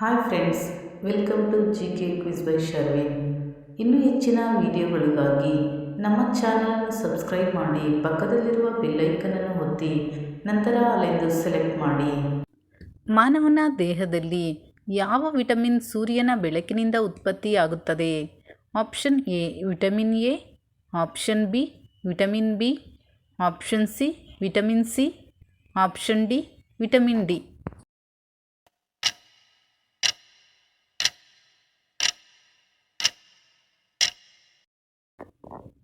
Hi friends, welcome to G K quiz by Sharvin ಇನ್ನೂ ಹೆಚ್ಚಿನ ವಿಡಿಯೋಗಳಿಗಾಗಿ ನಮ್ಮ ಚಾನಲನ್ನು ಸಬ್ಸ್ಕ್ರೈಬ್ ಮಾಡಿ, ಪಕ್ಕದಲ್ಲಿರುವ ಬೆಲ್ಲೈಕನನ್ನು ಒತ್ತಿ, ನಂತರ ಅಲ್ಲಿಂದು ಸೆಲೆಕ್ಟ್ ಮಾಡಿ. ಮಾನವನ ದೇಹದಲ್ಲಿ ಯಾವ ವಿಟಮಿನ್ ಸೂರ್ಯನ ಬೆಳಕಿನಿಂದ ಉತ್ಪತ್ತಿಯಾಗುತ್ತದೆ? Option A, vitamin A, option B, vitamin B, option C, vitamin C, option D, vitamin D.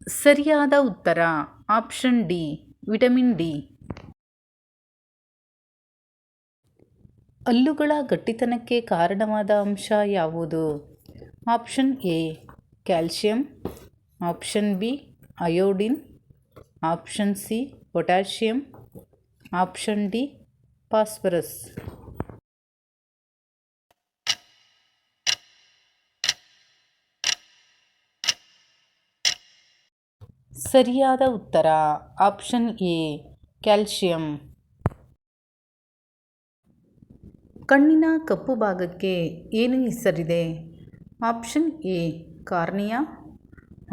ಸರಿಯಾದ ಉತ್ತರ. Option D, vitamin D. ಹಲ್ಲುಗಳ ಗಟ್ಟಿತನಕ್ಕೆ ಕಾರಣವಾದ ಅಂಶ ಯಾವುದು? Option A, calcium. Option B, iodine. Option C, potassium. Option D, phosphorus. ಸರಿಯಾದ ಉತ್ತರ. Option A, calcium. ಕಣ್ಣಿನ ಕಪ್ಪು ಭಾಗಕ್ಕೆ ಏನು ಹೆಸರಿದೆ? Option A, cornea.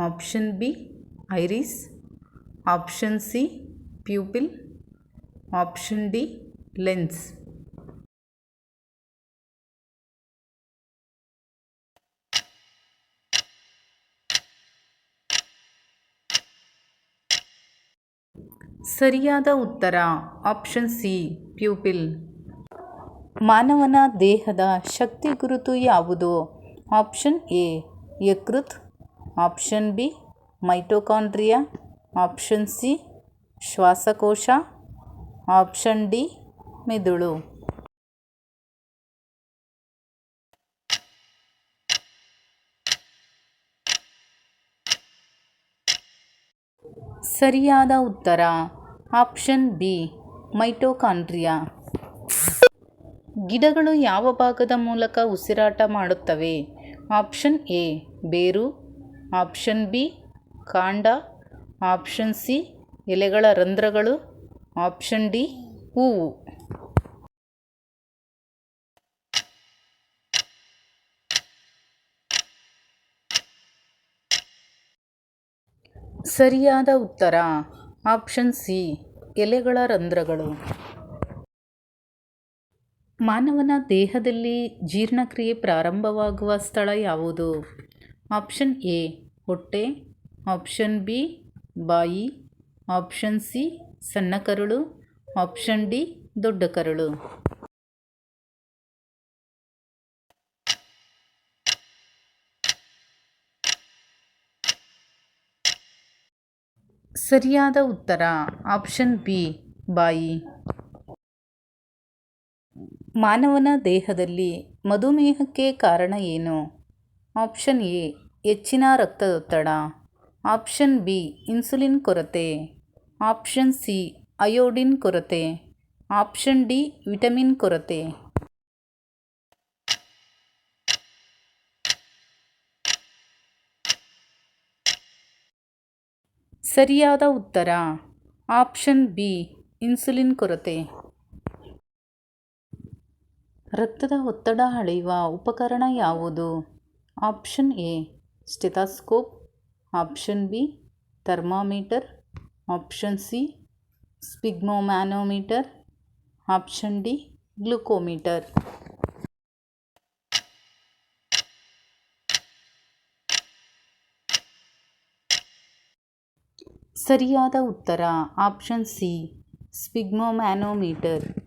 Option B, iris. Option C, pupil. Option D, lens. ಸರಿಯಾದ ಉತ್ತರ ಆಪ್ಷನ್ ಸಿ ಪ್ಯೂಪಿಲ್ ಮಾನವನ ದೇಹದ ಶಕ್ತಿ ಗುರುತು ಯಾವುದು? Option A ಯಕೃತ್. Option B mitochondria option C ಶ್ವಾಸಕೋಶ. ಆಪ್ಷನ್ ಡಿ ಮೆದುಳು. ಸರಿಯಾದ ಉತ್ತರ. Option B, mitochondria. ಗಿಡಗಳು ಯಾವ ಭಾಗದ ಮೂಲಕ ಉಸಿರಾಟ ಮಾಡುತ್ತವೆ? ಆಪ್ಷನ್ ಎ, ಬೇರು. ಆಪ್ಷನ್ ಬಿ, ಕಾಂಡ. ಆಪ್ಷನ್ ಸಿ, ಎಲೆಗಳ ರಂಧ್ರಗಳು. ಆಪ್ಷನ್ ಡಿ, ಹೂವು. ಸರಿಯಾದ ಉತ್ತರ. ಆಪ್ಷನ್ ಸಿ, ಎಲೆಗಳ ರಂಧ್ರಗಳು. ಮಾನವನ ದೇಹದಲ್ಲಿ ಜೀರ್ಣಕ್ರಿಯೆ ಪ್ರಾರಂಭವಾಗುವ ಸ್ಥಳ ಯಾವುದು? ಆಪ್ಷನ್ ಎ, ಹೊಟ್ಟೆ. ಆಪ್ಷನ್ ಬಿ, ಬಾಯಿ. ಆಪ್ಷನ್ ಸಿ ಸಣ್ಣ ಕರುಳು ಆಪ್ಷನ್ ಡಿ ದೊಡ್ಡ ಕರುಳು ಸರಿಯಾದ ಉತ್ತರ. ಆಪ್ಷನ್ ಬಿ, ಬಾಯಿ. ಮಾನವನ ದೇಹದಲ್ಲಿ ಮಧುಮೇಹಕ್ಕೆ ಕಾರಣ ಏನು? ಆಪ್ಷನ್ ಎ, ಹೆಚ್ಚಿನ ರಕ್ತದೊತ್ತಡ. ಆಪ್ಷನ್ ಬಿ, ಇನ್ಸುಲಿನ್ ಕೊರತೆ. ಆಪ್ಷನ್ ಸಿ, ಅಯೋಡಿನ್ ಕೊರತೆ. ಆಪ್ಷನ್ ಡಿ, ವಿಟಮಿನ್ ಕೊರತೆ. ಸರಿಯಾದ ಉತ್ತರ. ಆಪ್ಷನ್ ಬಿ, ಇನ್ಸುಲಿನ್ ಕೊರತೆ. ರಕ್ತದ ಒತ್ತಡ ಅಳೆಯುವ ಉಪಕರಣ ಯಾವುದು? Option A, stethoscope. Option B, thermometer. Option C sphygmomanometer option D, glucometer. ಸರಿಯಾದ ಉತ್ತರ ಆಪ್ಷನ್ ಸಿ ಸ್ಪಿಗ್ಮೋಮ್ಯಾನೋಮೀಟರ್.